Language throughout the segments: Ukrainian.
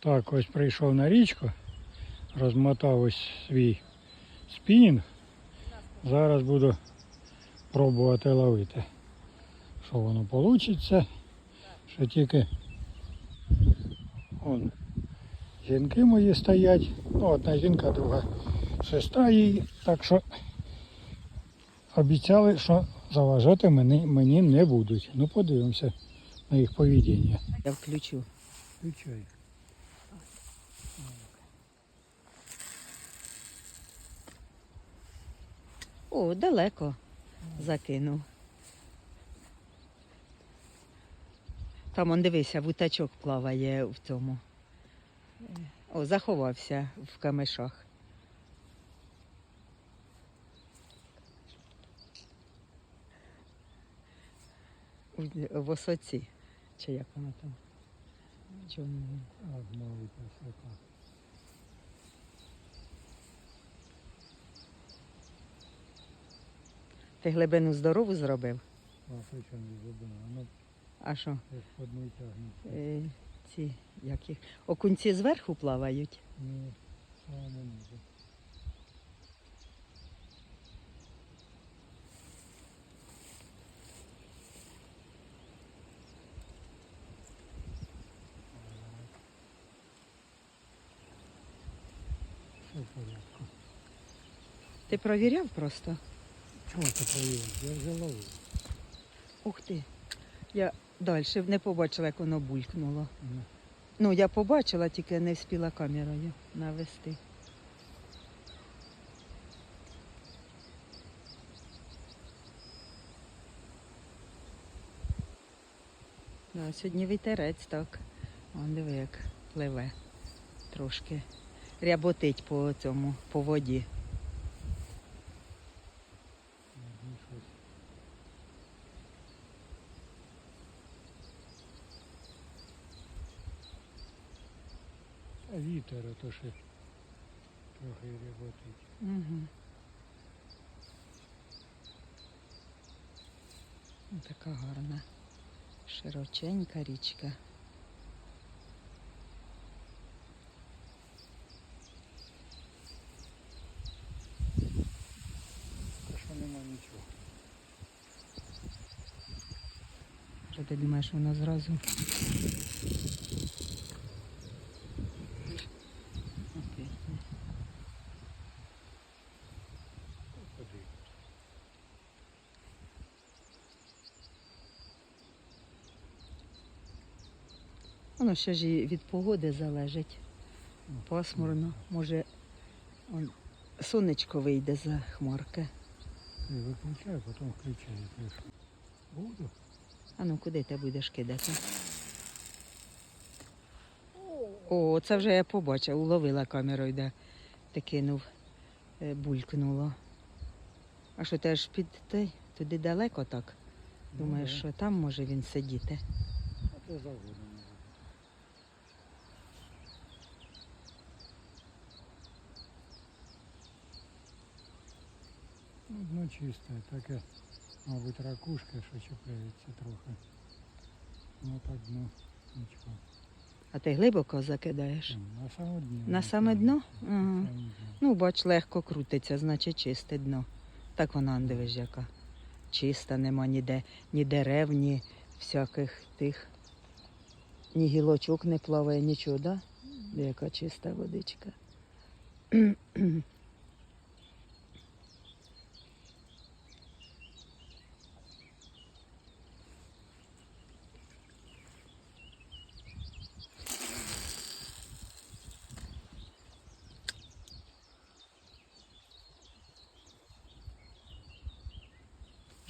Так, ось прийшов на річку, розмотав ось свій спінінг. Зараз буду пробувати ловити. Що воно вийде. Що тільки он, жінки мої стоять. Ну, одна жінка, друга сестра її. Так що обіцяли, що заважати мені, мені не будуть. Ну подивимося на їх поведіння. Я включу. Включай. О, далеко закинув. Там он дивися, вутачок плаває в цьому. О, заховався в камешах. В- осоці. Чи як воно там? Чому? От малий красота. Ти глибину здорову зробив? А при чому не забула? Ну, А що? ж тягнеться. Е, ці, як їх? Окунці зверху плавають? Ні, не може. Все в порядку. Ти провіряв просто? Чого ти проїв? Я вже ловив. Ух ти. Я далі не побачила, як воно булькнуло. Ну, Ну, я побачила, тільки не встигла камерою навести. Да, сьогодні вітерець так. Вон диви, як пливе трошки. Ряботить по цьому, по воді. ну, щось. А вітер, то ще трохи ряботить. Угу. Така гарна, широченька річка. Що нема нічого. Що ти думаєш, воно зразу? Воно ще ж і від погоди залежить. Пасмурно. Може, он, сонечко вийде за хмарки. Ти виключай, потім включай, якщо. Буду. А ну куди ти будеш кидати? О, це вже я побачила, уловила камерою, де ти кинув, е, булькнуло. А що ти аж під той, туди далеко так? Думаєш, Ну, що там може він сидіти? А то завгодно може. Ну, дно чисте, таке, мабуть, ракушка, що чіпляється трохи. Ну так дно, нічого. А ти глибоко закидаєш? На саме дні. На саме дно? Ага. Ну, бач, легко крутиться, значить чисте дно. Так вона дивиш, яка. Чиста, нема ніде, ні дерев, ні всяких тих. Ні гілочок не плаває, нічого, да? Яка чиста водичка.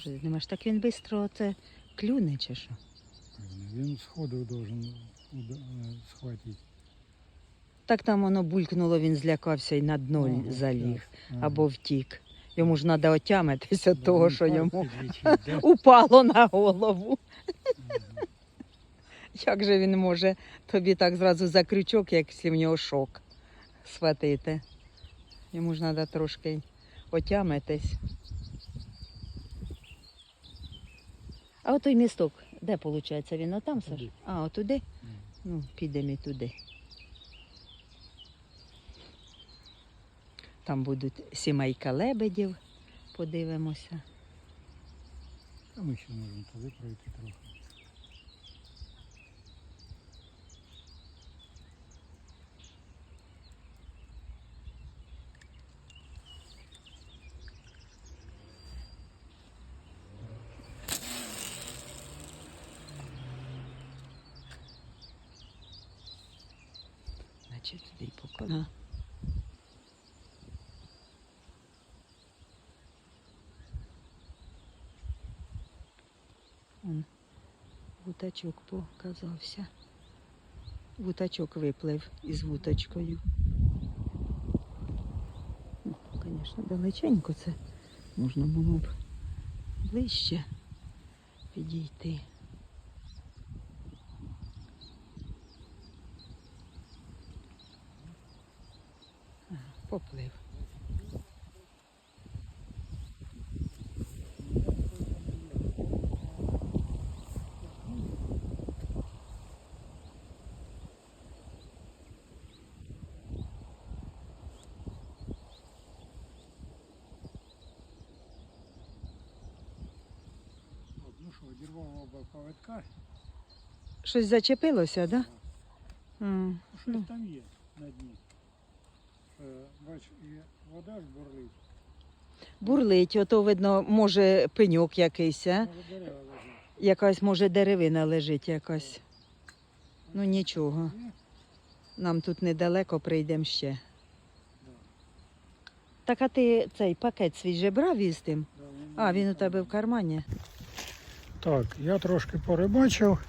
Що думаєш, так він швидко це клюне чи що? Він сходу должен е, схватити. Так там воно булькнуло, він злякався і на дно Ага, заліг. Ага. або втік. Йому ж треба отямитися від Да, того, що йому упало на голову. Ага. Як же він може тобі так зразу за крючок, якщо в нього шок схватити? Йому ж треба трошки отямитись. А отой місток, де виходить? Він отам, Саш? А, отуди? Ну, підемо і туди. Там будуть сімейка лебедів, подивимося. А ми ще можемо туди пройти трохи. Значить, туди й покона. Он вутачок показався. Вутачок виплив із вуточкою. Ну, Звісно, далеченько це можна було б ближче підійти. Поплив. Ну що, одірвав оба поводка. Щось зачепилося, так? Да? Ну, щось Ну. там є на дні. Е, Бач, і вода ж бурлить. Бурлить, ото видно, може пеньок якийсь, а? Може дерева лежать. якась може деревина лежить якась. Ну нічого, нам тут недалеко прийдемо ще. Так а ти цей пакет свій же брав із тим? А, він у тебе в кармані. Так, я трошки порибачив,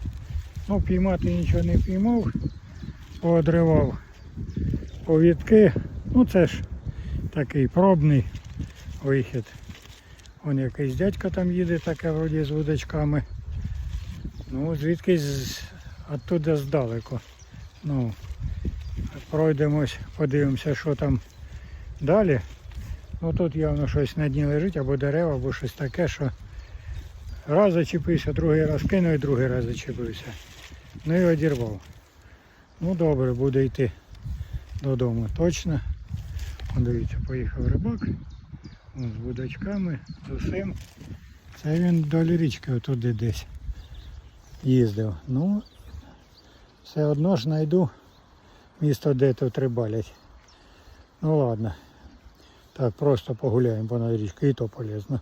ну піймати нічого не піймав, поодривав повідки. Ну це ж такий пробний вихід. Вон якийсь дядько там їде, таке вроді з вудочками. Ну, звідкись з- оттуда здалеку. Ну, пройдемось, подивимося, що там далі. Ну тут явно щось на дні лежить, або дерева, або щось таке, що Раз зачепився, другий раз кинув і другий раз зачепився. Ну і одірвав. Ну добре, буде йти додому. Точно. Дивіться, поїхав рибак. З будочками, з усім. Це він долі річки отуди десь їздив. Ну, все одно ж знайду місто, де тут рибалять. Ну ладно. Так, просто погуляємо по річці і то полезно.